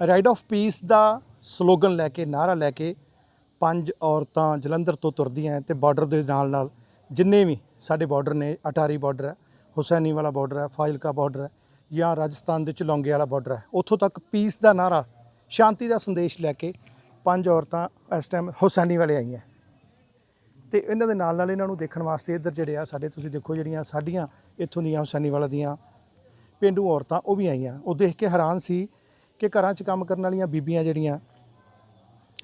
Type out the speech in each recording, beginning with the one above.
Ride of peace ਦਾ slogan ਲੈ ਕੇ ਨਾਰਾ ਲੈ ਕੇ ਪੰਜ ਔਰਤਾਂ ਜਲੰਧਰ ਤੋਂ ਤੁਰਦੀਆਂ ਹੈ ਤੇ ਬਾਰਡਰ ਦੇ ਨਾਲ ਨਾਲ ਜਿੰਨੇ ਵੀ ਸਾਡੇ ਬਾਰਡਰ ਨੇ, ਅਟਾਰੀ ਬਾਰਡਰ ਹੈ, ਹੁਸੈਨੀ ਵਾਲਾ ਬਾਰਡਰ ਹੈ, ਫਾਜ਼ਿਲਕਾ ਬਾਰਡਰ ਹੈ ਜਾਂ ਰਾਜਸਥਾਨ ਦੇ ਚੁਲੌਂਗੇ ਵਾਲਾ ਬਾਰਡਰ ਹੈ, ਉੱਥੋਂ ਤੱਕ ਪੀਸ ਦਾ ਨਾਰਾ ਸ਼ਾਂਤੀ ਦਾ ਸੰਦੇਸ਼ ਲੈ ਕੇ ਪੰਜ ਔਰਤਾਂ ਇਸ ਟਾਈਮ ਹੁਸੈਨੀ ਵਾਲੇ ਆਈਆਂ ਤੇ ਇਹਨਾਂ ਦੇ ਨਾਲ ਨਾਲ ਇਹਨਾਂ ਨੂੰ ਦੇਖਣ ਵਾਸਤੇ ਇੱਧਰ ਜਿਹੜੇ ਆ ਸਾਡੇ, ਤੁਸੀਂ ਦੇਖੋ ਜਿਹੜੀਆਂ ਸਾਡੀਆਂ ਇੱਥੋਂ ਦੀਆਂ ਹੁਸੈਨੀ ਵਾਲਾ ਦੀਆਂ ਪਿੰਡੂ ਔਰਤਾਂ ਉਹ ਵੀ ਆਈਆਂ, ਉਹ ਦੇਖ ਕੇ ਹੈਰਾਨ ਸੀ ਕਿ ਘਰਾਂ 'ਚ ਕੰਮ ਕਰਨ ਵਾਲੀਆਂ ਬੀਬੀਆਂ ਜਿਹੜੀਆਂ,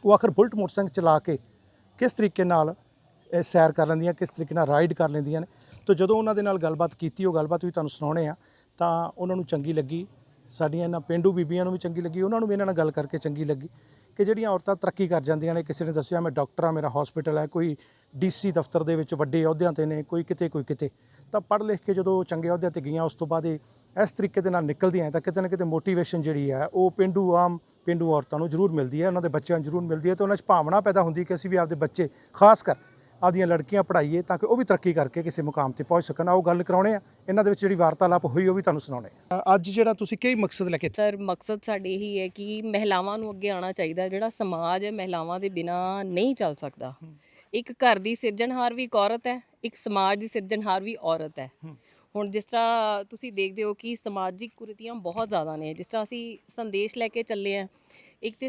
ਉਹ ਆਖਰ ਬੁਲਟ ਮੋਟਰਸਾਈਕਲ ਚਲਾ ਕੇ ਕਿਸ ਤਰੀਕੇ ਨਾਲ ਸੈਰ ਕਰ ਲੈਂਦੀਆਂ, ਕਿਸ ਤਰੀਕੇ ਨਾਲ ਰਾਈਡ ਕਰ ਲੈਂਦੀਆਂ ਨੇ। ਤਾਂ ਜਦੋਂ ਉਹਨਾਂ ਦੇ ਨਾਲ ਗੱਲਬਾਤ ਕੀਤੀ, ਉਹ ਗੱਲਬਾਤ ਵੀ ਤੁਹਾਨੂੰ ਸੁਣਾਉਣੇ ਆ, ਤਾਂ ਉਹਨਾਂ ਨੂੰ ਚੰਗੀ ਲੱਗੀ। ਸਾਡੀਆਂ ਇਹਨਾਂ ਪਿੰਡੂ ਬੀਬੀਆਂ ਨੂੰ ਵੀ ਚੰਗੀ ਲੱਗੀ, ਉਹਨਾਂ ਨੂੰ ਵੀ ਇਹਨਾਂ ਨਾਲ ਗੱਲ ਕਰਕੇ ਚੰਗੀ ਲੱਗੀ ਕਿ ਜਿਹੜੀਆਂ ਔਰਤਾਂ ਤਰੱਕੀ ਕਰ ਜਾਂਦੀਆਂ ਨੇ। ਕਿਸੇ ਨੇ ਦੱਸਿਆ, ਮੈਂ ਡਾਕਟਰ ਆ, ਮੇਰਾ ਹਸਪੀਟਲ ਹੈ, ਕੋਈ ਡੀਸੀ ਦਫ਼ਤਰ ਦੇ ਵਿੱਚ ਵੱਡੇ ਅਹੁਦਿਆਂ ਤੇ ਨੇ, ਕੋਈ ਕਿਤੇ ਕੋਈ ਕਿਤੇ। ਤਾਂ ਪੜ੍ਹ ਲਿਖ ਕੇ ਜਦੋਂ ਚੰਗੇ ਅਹੁਦਿਆਂ ਤੇ ਗਈਆਂ, ਉਸ ਤੋਂ ਬਾਅਦ ਇਹ ਇਸ ਤਰੀਕੇ ਦੇ ਨਾਲ ਨਿਕਲਦੀਆਂ ਤਾਂ ਕਿਤੇ ਨਾ ਕਿਤੇ ਮੋਟੀਵੇਸ਼ਨ ਜਿਹੜੀ ਹੈ ਉਹ ਪਿੰਡੂ ਆਮ ਪਿੰਡੂ ਔਰਤਾਂ ਨੂੰ ਜ਼ਰੂਰ ਮਿਲਦੀ ਹੈ ਉਹਨਾਂ ਦੇ ਬੱਚਿਆਂ ਨੂੰ ਜ਼ਰੂਰ ਮਿਲਦੀ ਹੈ ਤੇ ਉਹਨਾਂ 'ਚ ਭਾਵਨਾ ਪੈਦਾ ਹੁੰਦੀ ਹੈ ਕਿ ਅਸੀਂ ਵੀ ਆਪਦੇ ਬੱਚੇ ਖਾਸ ਕਰ ਆਪਦੀਆਂ ਲੜਕੀਆਂ ਪੜ੍ਹਾਈਏ ਤਾਂ ਕਿ ਉਹ ਵੀ ਤਰੱਕੀ ਕਰਕੇ ਕਿਸੇ ਮੁਕਾਮ ਤੇ ਪਹੁੰਚ ਸਕਣ। ਆਓ ਗੱਲ ਕਰਾਉਣੇ ਆ ਇਹਨਾਂ ਦੇ ਵਿੱਚ ਜਿਹੜੀ ਵਾਰਤਾਲਾਪ ਹੋਈ ਉਹ ਵੀ ਤੁਹਾਨੂੰ ਸੁਣਾਉਣੇ ਆ। ਅੱਜ ਜਿਹੜਾ ਤੁਸੀਂ ਕਈ ਮਕਸਦ ਲੈ ਕੇ ਸਰ ਮਕਸਦ ਸਾਡੇ ਇਹੀ ਹੈ ਕਿ ਮਹਿਲਾਵਾਂ ਨੂੰ ਅੱਗੇ ਆਉਣਾ ਚਾਹੀਦਾ ਜਿਹੜਾ ਸਮਾਜ ਹੈ ਮਹਿਲਾਵਾਂ ਦੇ ਬਿਨਾ ਨਹੀਂ ਚੱਲ ਸਕਦਾ। ਇੱਕ ਘਰ ਦੀ ਸਿਰਜਣਹਾਰ ਵੀ ਇੱਕ ਔਰਤ ਹੈ ਇੱਕ ਸਮਾਜ ਦੀ ਸਿਰਜਣਹਾਰ ਵੀ ਔਰਤ ਹੈ। ਹੁਣ ਜਿਸ ਤਰ੍ਹਾਂ ਤੁਸੀਂ ਦੇਖਦੇ ਹੋ ਕਿ ਸਮਾਜਿਕ ਕੁਰੀਤੀਆਂ ਬਹੁਤ ਜ਼ਿਆਦਾ ਨੇ ਜਿਸ ਤਰ੍ਹਾਂ ਅਸੀਂ ਸੰਦੇਸ਼ ਲੈ ਕੇ ਚੱਲੇ ਆ ਇੱਕ ਤੇ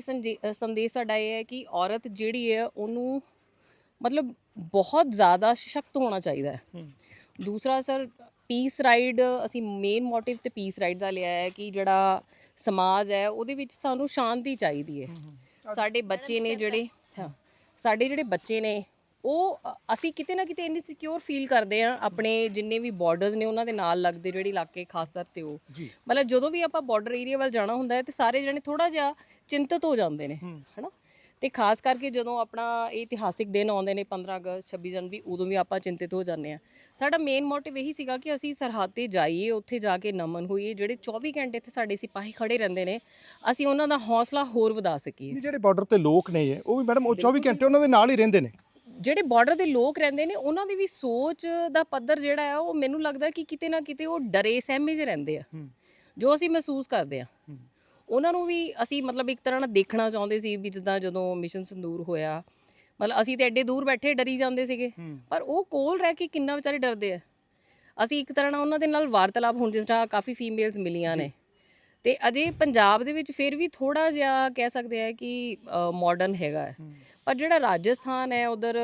ਸੰਦੇਸ਼ ਸਾਡਾ ਇਹ ਹੈ ਕਿ ਔਰਤ ਜਿਹੜੀ ਹੈ ਉਹਨੂੰ ਮਤਲਬ ਬਹੁਤ ਜ਼ਿਆਦਾ ਸਸ਼ਕਤ ਹੋਣਾ ਚਾਹੀਦਾ ਹੈ। ਦੂਸਰਾ ਸਰ ਪੀਸ ਰਾਈਡ ਅਸੀਂ ਮੇਨ ਮੋਟਿਵ ਤੇ ਪੀਸ ਰਾਈਡ ਦਾ ਲਿਆ ਹੈ ਕਿ ਜਿਹੜਾ ਸਮਾਜ ਹੈ ਉਹਦੇ ਵਿੱਚ ਸਾਨੂੰ ਸ਼ਾਂਤੀ ਚਾਹੀਦੀ ਹੈ। ਸਾਡੇ ਬੱਚੇ ਨੇ ਜਿਹੜੇ ਹਾਂ ਸਾਡੇ ਜਿਹੜੇ ਬੱਚੇ ਨੇ ਉਹ ਅਸੀਂ ਕਿਤੇ ਨਾ ਕਿਤੇ ਇੰਨੀ ਸਿਕਿਉਰ ਫੀਲ ਕਰਦੇ ਆ ਆਪਣੇ ਜਿੰਨੇ ਵੀ ਬਾਰਡਰਸ ਨੇ ਉਹਨਾਂ ਦੇ ਨਾਲ ਲੱਗਦੇ ਜਿਹੜੇ ਇਲਾਕੇ ਖਾਸ ਤੌਰ ਤੇ ਉਹ। ਮਤਲਬ ਜਦੋਂ ਵੀ ਆਪਾਂ ਬਾਰਡਰ ਏਰੀਆ ਵੱਲ ਜਾਣਾ ਹੁੰਦਾ ਹੈ ਤੇ ਸਾਰੇ ਜਣੇ ਥੋੜਾ ਜਿਹਾ ਚਿੰਤਤ ਹੋ ਜਾਂਦੇ ਨੇ ਹਨਾ? ਤੇ ਖਾਸ ਕਰਕੇ ਜਦੋਂ ਆਪਣਾ ਇਹ ਇਤਿਹਾਸਿਕ ਦਿਨ ਆਉਂਦੇ ਨੇ 15 ਅਗਸਤ 26 ਜਨਵਰੀ ਉਦੋਂ ਵੀ ਆਪਾਂ ਚਿੰਤਿਤ ਹੋ ਜਾਂਦੇ ਆ ਸਾਡਾ ਮੇਨ ਮੋਟਿਵ ਇਹੀ ਸੀਗਾ ਕਿ ਅਸੀਂ ਸਰਹੱਦ ਤੇ ਜਾਈਏ ਉੱਥੇ ਜਾ ਕੇ ਨਮਨ ਹੋਈਏ ਜਿਹੜੇ 24 ਘੰਟੇ ਇੱਥੇ ਸਾਡੇ ਸਿਪਾਹੀ ਖੜੇ ਰਹਿੰਦੇ ਨੇ ਅਸੀਂ ਉਹਨਾਂ ਦਾ ਹੌਸਲਾ ਹੋਰ ਵਧਾ ਸਕੀਏ। ਜਿਹੜੇ ਬਾਰਡਰ ਤੇ ਲੋਕ ਨੇ ਉਹ ਵੀ ਮੈਡਮ ਉਹ 24 ਘੰਟੇ ਉਹਨਾਂ ਦੇ ਨਾਲ ਹੀ ਰਹਿੰਦੇ ਨੇ। ਜਿਹੜੇ ਬਾਰਡਰ ਦੇ ਲੋਕ ਰਹਿੰਦੇ ਨੇ ਉਹਨਾਂ ਦੀ ਵੀ ਸੋਚ ਦਾ ਪੱਧਰ ਜਿਹੜਾ ਹੈ ਉਹ ਮੈਨੂੰ ਲੱਗਦਾ ਕਿ ਕਿਤੇ ਨਾ ਕਿਤੇ ਉਹ ਡਰੇ ਸਹਿਮੇ 'ਚ ਰਹਿੰਦੇ ਆ। ਜੋ ਅਸੀਂ ਮਹਿਸੂਸ ਕਰਦੇ ਆ। ਉਹਨਾਂ ਨੂੰ ਵੀ ਅਸੀਂ ਮਤਲਬ ਇੱਕ ਤਰ੍ਹਾਂ ਨਾਲ ਦੇਖਣਾ ਚਾਹੁੰਦੇ ਸੀ ਵੀ ਜਿੱਦਾਂ ਜਦੋਂ ਮਿਸ਼ਨ ਸੰਦੂਰ ਹੋਇਆ ਮਤਲਬ ਅਸੀਂ ਤੇ ਐਡੇ ਦੂਰ ਬੈਠੇ ਡਰੀ ਜਾਂਦੇ ਸੀਗੇ। ਪਰ ਉਹ ਕੋਲ ਰਹਿ ਕੇ ਕਿੰਨਾ ਵਿਚਾਰੇ ਡਰਦੇ ਆ। ਅਸੀਂ ਇੱਕ ਤਰ੍ਹਾਂ ਨਾਲ ਉਹਨਾਂ ਦੇ ਨਾਲ ਵਾਰਤਾਲਾਪ ਹੁਣ ਜਿਸ ਤਰ੍ਹਾਂ ਕਾਫੀ ਫੀਮੇਲਸ ਮਿਲੀਆਂ ਨੇ। ਤੇ ਅਜੇ ਪੰਜਾਬ ਦੇ ਵਿੱਚ ਫਿਰ ਵੀ ਥੋੜਾ ਜਿਹਾ ਕਹਿ ਸਕਦੇ ਆ ਕਿ ਮਾਡਰਨ ਹੈਗਾ ਹੈ। ਪਰ ਜਿਹੜਾ ਰਾਜਸਥਾਨ ਹੈ ਉਧਰ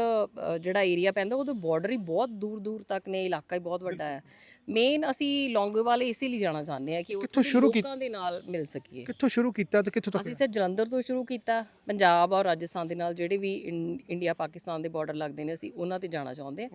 ਜਿਹੜਾ ਏਰੀਆ ਪੈਂਦਾ ਉਧਰ ਬਾਰਡਰ ਹੀ ਬਹੁਤ ਦੂਰ ਦੂਰ ਤੱਕ ਨੇ ਇਲਾਕਾ ਹੀ ਬਹੁਤ ਵੱਡਾ ਹੈ। ਮੇਨ ਅਸੀਂ ਲੌਂਗੋਵਾਲ ਇਸੇ ਲਈ ਜਾਣਾ ਚਾਹੁੰਦੇ ਆ ਕਿ ਉੱਥੇ ਕਿੱਥੋਂ ਸ਼ੁਰੂ ਕੀ- ਲੋਕਾਂ ਦੇ ਨਾਲ ਮਿਲ ਸਕੀਏ। ਕਿੱਥੋਂ ਸ਼ੁਰੂ ਕੀਤਾ ਤੇ ਕਿੱਥੋਂ ਤੱਕ ਅਸੀਂ ਸਰ ਜਲੰਧਰ ਤੋਂ ਸ਼ੁਰੂ ਕੀਤਾ। ਪੰਜਾਬ ਔਰ ਰਾਜਸਥਾਨ ਦੇ ਨਾਲ ਜਿਹੜੇ ਵੀ ਇੰਡੀਆ ਪਾਕਿਸਤਾਨ ਦੇ ਬਾਰਡਰ ਲੱਗਦੇ ਨੇ ਅਸੀਂ ਉਹਨਾਂ ਤੇ ਜਾਣਾ ਚਾਹੁੰਦੇ ਹਾਂ।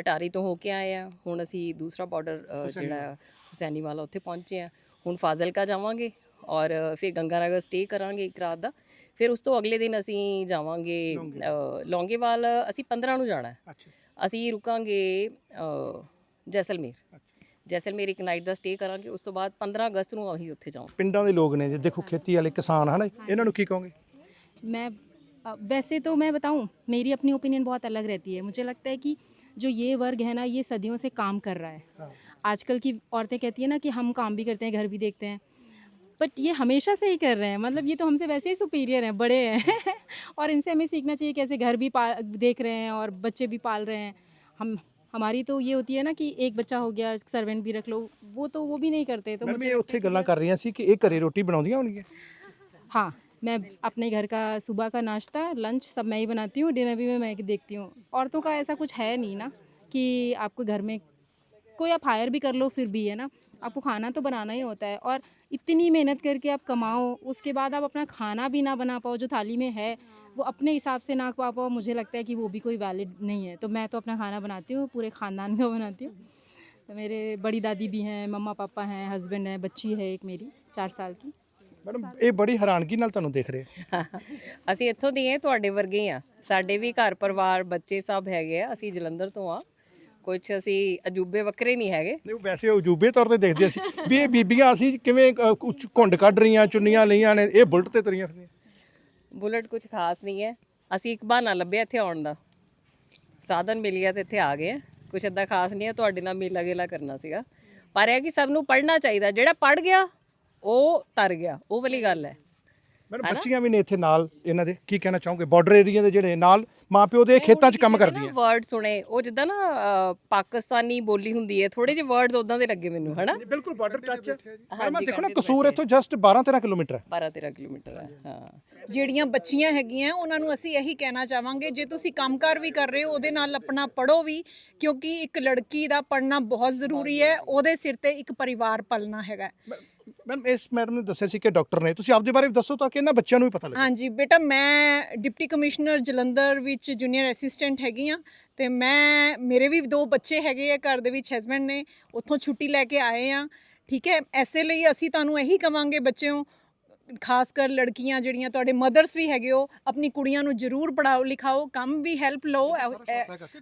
ਅਟਾਰੀ ਤੋਂ ਹੋ ਕੇ ਆਏ ਆ ਹੁਣ ਅਸੀਂ ਦੂਸਰਾ ਬਾਰਡਰ ਜਿਹੜਾ ਹੁਸੈਨੀ ਵਾਲਾ ਉੱਥੇ ਪਹੁੰਚੇ ਆ ਹੁਣ ਫਾਜ਼ਿਲਕਾ ਜਾਵਾਂਗੇ ਔਰ ਫਿਰ ਗੰਗਾਨਗਰ ਸਟੇ ਕਰਾਂਗੇ ਇੱਕ ਰਾਤ ਦਾ ਫਿਰ ਉਸ ਤੋਂ ਅਗਲੇ ਦਿਨ ਅਸੀਂ ਜਾਵਾਂਗੇ ਅ, ਲੌਂਗੇਵਾਲ ਅਸੀਂ 15 ਨੂੰ ਜਾਣਾ ਹੈ ਅੱਛਾ ਅਸੀਂ ਰੁਕਾਂਗੇ ਅ, ਜੈਸਲਮੇਰ ਜੈਸਲਮੇਰ ਇੱਕ ਨਾਈਟ ਦਾ ਸਟੇ ਕਰਾਂਗੇ ਉਸ ਤੋਂ ਬਾਅਦ 15 ਅਗਸਤ ਨੂੰ ਅਸੀਂ ਉੱਥੇ ਜਾਵਾਂਗੇ ਪਿੰਡਾਂ ਦੇ ਲੋਕ ਨੇ ਜੇ ਦੇਖੋ ਖੇਤੀ ਵਾਲੇ ਕਿਸਾਨ ਹਨ ਇਹਨਾਂ ਨੂੰ ਕੀ ਕਹੋਗੇ मैं अ, वैसे तो मैं बताऊं मेरी अपनी ओपिनियन बहुत अलग रहती है मुझे लगता है कि जो ये वर्ग है ना ये सदियों से काम कर रहा है आजकल की औरतें कहती है ना कि हम काम भी करते हैं घर भी देखते हैं बट ये हमेशा से ही कर रहे हैं मतलब ये तो हमसे वैसे ही सुपीरियर हैं बड़े हैं और इनसे हमें सीखना चाहिए कैसे घर भी पा देख रहे हैं और बच्चे भी पाल रहे हैं हम हमारी तो ये होती है ना कि एक बच्चा हो गया सर्वेंट भी रख लो वो तो वो भी नहीं करते तो ਮੈਡਮ ਇਹ ਉੱਥੇ ਗੱਲਾਂ ਕਰ ਰਹੀਆਂ ਸੀ ਕਿ ਇਹ ਘਰੇ ਰੋਟੀ ਬਣਾਉਂਦੀਆਂ ਹੋਣਗੀਆਂ हाँ मैं अपने घर का सुबह का नाश्ता लंच सब मैं ही बनाती हूँ डिनर भी मैं ही देखती हूँ औरतों का ऐसा कुछ है नहीं ना कि आपको घर में कोई आप हायर भी कर लो फिर भी है ना आपको खाना तो बनाना ही होता है और इतनी मेहनत करके आप कमाओ उसके बाद आप अपना खाना भी ना बना पाओ जो थाली में है वो अपने हिसाब से ना पा पाओ मुझे लगता है कि वो भी कोई वैलिड नहीं है तो मैं तो अपना खाना बनाती हूँ पूरे ख़ानदान का बनाती हूँ तो मेरे बड़ी दादी भी हैं मम्मा पापा हैं हस्बैंड है बच्ची है एक मेरी चार साल की ਮੈਡਮ ਇਹ ਬੜੀ ਹੈਰਾਨਗੀ ਨਾਲ ਤੁਹਾਨੂੰ ਦੇਖ ਰਹੇ ਆ। ਅਸੀਂ ਇੱਥੋਂ ਦੇ ਹਾਂ ਤੁਹਾਡੇ ਵਰਗੇ ਹੀ ਆ ਸਾਡੇ ਵੀ ਘਰ ਪਰਿਵਾਰ ਬੱਚੇ ਸਭ ਹੈਗੇ ਆ ਅਸੀਂ ਜਲੰਧਰ ਤੋਂ ਆ ਕੁਝ ਅਸੀਂ ਅਜੂਬੇ ਵੱਖਰੇ ਨਹੀਂ ਹੈਗੇ। ਨਹੀਂ ਉਹ ਵੈਸੇ ਉਜੂਬੇ ਤੌਰ ਤੇ ਦੇਖਦੇ ਸੀ ਵੀ ਇਹ ਬੀਬੀਆਂ ਅਸੀਂ ਕਿਵੇਂ ਅ, ਕੁਛ ਘੁੰਡ ਕੱਢ ਰਹੀਆਂ ਚੁੰਨੀਆਂ ਲਈਆਂ ਨੇ ਇਹ ਬੁਲਟ ਤੇ ਤੁਰੀਆਂ ਫਿਰਦੀਆਂ। ਬੁਲਟ ਕੁਝ ਖਾਸ ਨਹੀਂ ਹੈ। ਅਸੀਂ ਇੱਕ ਬਹਾਨਾ ਲੱਭਿਆ ਇੱਥੇ ਆਉਣ ਦਾ। ਸਾਧਨ ਮਿਲ ਗਿਆ ਤੇ ਇੱਥੇ ਆ ਗਏ ਆ। ਕੁਝ ਏਦਾਂ ਖਾਸ ਨਹੀਂ ਹੈ ਤੁਹਾਡੇ ਨਾਲ ਮੇਲਾ ਗੇਲਾ ਕਰਨਾ ਸੀਗਾ। ਪਰ ਇਹ ਹੈ ਕਿ ਸਭ ਨੂੰ ਪੜ੍ਹਨਾ ਚਾਹੀਦਾ। ਜਿਹੜਾ ਪੜ੍ਹ ਗਿਆ ਉਹ ਤਰ ਗਿਆ। ਉਹ ਵਾਲੀ ਗੱਲ ਹੈ। ਮੈਡਮ? ਬੱਚੀਆਂ ਵੀ ਨੇ ਇੱਥੇ ਨਾਲ ਇਹਨਾਂ ਦੇ। ਕੀ ਕਹਿਣਾ ਚਾਹੋਗੇ? ਬਾਰਡਰ ਏਰੀਆ ਦੇ ਜਿਹੜੇ ਨਾਲ ਮਾਪਿਓ ਦੇ ਖੇਤਾਂ 'ਚ ਕੰਮ ਕਰਦੀਆਂ ਵਰਡ ਸੁਣੇ ਉਹ ਜਿੱਦਾਂ ਨਾ ਅ, ਪਾਕਿਸਤਾਨੀ ਬੋਲੀ ਹੁੰਦੀ ਹੈ ਥੋੜੇ ਜਿਹੇ ਵਰਡਸ ਉਦਾਂ ਦੇ ਲੱਗੇ ਮੈਨੂੰ ਹਨਾ ਬਿਲਕੁਲ ਬਾਰਡਰ ਟੱਚ ਹੈ ਹਾਂਜੀ, ਮੈਂ ਦੇਖੋ ਨਾ ਕੰਟੇ ਤੋਂ ਕਸੂਰ ਇੱਥੋਂ ਜਸਟ 12 13 ਕਿਲੋਮੀਟਰ ਹੈ। 12 13 ਕਿਲੋਮੀਟਰ ਹੈ ਹਾਂ। ਜਿਹੜੀਆਂ ਬੱਚੀਆਂ ਹੈਗੀਆਂ ਉਹਨਾਂ ਨੂੰ ਅਸੀਂ ਇਹੀ ਕਹਿਣਾ ਚਾਹਾਂਗੇ ਜੇ ਤੁਸੀਂ ਕੰਮਕਾਰ ਵੀ ਕਰ ਰਹੇ ਹੋ ਉਹਦੇ ਨਾਲ ਆਪਣਾ ਪੜੋ ਵੀ ਕਿਉਂਕਿ ਇੱਕ ਲੜਕੀ ਦਾ ਪੜਨਾ ਬਹੁਤ ਜ਼ਰੂਰੀ ਹੈ ਉਹਦੇ ਸਿਰ ਤੇ ਇੱਕ ਪਰਿਵਾਰ ਪਲਣਾ ਹੈਗਾ ਮੈਮ ਇਸ ਮੈਡਮ ਨੇ ਦੱਸਿਆ ਸੀ ਕਿ ਡਾਕਟਰ ਨੇ। ਤੁਸੀਂ ਆਪਦੇ ਬਾਰੇ ਵੀ ਦੱਸੋ ਤਾਂ ਕਿ ਇਹਨਾਂ ਬੱਚਿਆਂ ਨੂੰ ਵੀ ਪਤਾ ਲੱਗੇ। ਹਾਂਜੀ, ਬੇਟਾ ਮੈਂ ਡਿਪਟੀ ਕਮਿਸ਼ਨਰ ਜਲੰਧਰ ਵਿੱਚ ਜੂਨੀਅਰ ਅਸਿਸਟੈਂਟ ਹੈਗੀ ਆ ਤੇ ਮੈਂ, ਮੇਰੇ ਵੀ ਦੋ ਬੱਚੇ ਹੈਗੇ ਆ ਘਰ ਦੇ ਵਿੱਚ ਹਸਬੰਡ ਨੇ। ਉੱਥੋਂ ਛੁੱਟੀ ਲੈ ਕੇ ਆਏ ਆ ਠੀਕ ਹੈ, ਐਸੇ ਲਈ ਅਸੀਂ ਤੁਹਾਨੂੰ ਇਹੀ ਕਵਾਂਗੇ ਬੱਚਿਓ ਖਾਸ ਕਰ ਲੜਕੀਆਂ ਜਿਹੜੀਆਂ ਤੁਹਾਡੇ ਮਦਰਸ ਵੀ ਹੈਗੇ ਹੋ ਆਪਣੀ ਕੁੜੀਆਂ ਨੂੰ ਜ਼ਰੂਰ ਪੜਾਓ ਲਿਖਾਓ ਕੰਮ ਵੀ ਹੈਲਪ ਲਓ।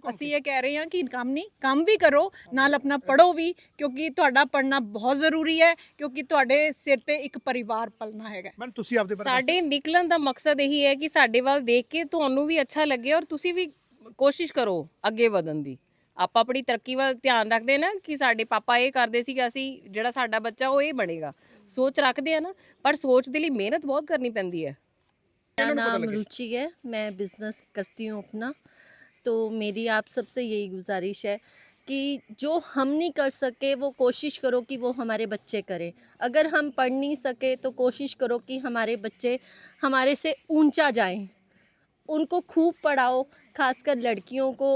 ਅਸੀਂ ਇਹ ਕਹਿ ਰਹੇ ਹਾਂ ਕਿ ਕੰਮ ਨਹੀਂ ਕੰਮ ਵੀ ਕਰੋ ਨਾਲ ਆਪਣਾ ਪੜੋ ਵੀ ਕਿਉਂਕਿ ਤੁਹਾਡਾ ਪੜਨਾ ਬਹੁਤ ਜ਼ਰੂਰੀ ਹੈ ਕਿਉਂਕਿ ਤੁਹਾਡੇ ਸਿਰ ਤੇ ਇੱਕ ਪਰਿਵਾਰ ਪਲਣਾ ਹੈਗਾ ਮੈਮ ਤੁਸੀਂ ਆਪਦੇ ਬਾਰੇ ਸਾਡੇ ਨਿਕਲਣ ਦਾ ਮਕਸਦ ਇਹੀ ਹੈ ਕਿ ਸਾਡੇ ਵੱਲ ਦੇਖ ਕੇ ਤੁਹਾਨੂੰ ਵੀ ਅੱਛਾ ਲੱਗੇ ਔਰ ਤੁਸੀਂ ਵੀ ਕੋਸ਼ਿਸ਼ ਕਰੋ ਅੱਗੇ ਵਧਣ ਦੀ। ਆਪਾਂ ਆਪਣੀ ਤਰੱਕੀ ਵੱਲ ਧਿਆਨ ਰੱਖਦੇ ਨਾ ਕਿ ਸਾਡੇ ਪਾਪਾ ਇਹ ਕਰਦੇ ਸੀ ਕਿ ਅਸੀਂ ਜਿਹੜਾ ਸਾਡਾ ਬੱਚਾ ਉਹ ਇਹ ਬਣੇਗਾ ਸੋਚ ਰੱਖਦੇ ਆ ਨਾ ਪਰ ਸੋਚ ਦੇ ਲਈ ਮਿਹਨਤ ਬਹੁਤ ਕਰਨੀ ਪੈਂਦੀ ਹੈ मेरा नाम रुचि है मैं बिज़नेस करती हूँ अपना तो मेरी आप सबसे यही गुजारिश है कि जो हम नहीं कर सके वो कोशिश करो कि वो हमारे बच्चे करें अगर हम पढ़ नहीं सके तो कोशिश करो कि हमारे बच्चे हमारे से ऊंचा जाएं उनको खूब पढ़ाओ खासकर लड़कियों को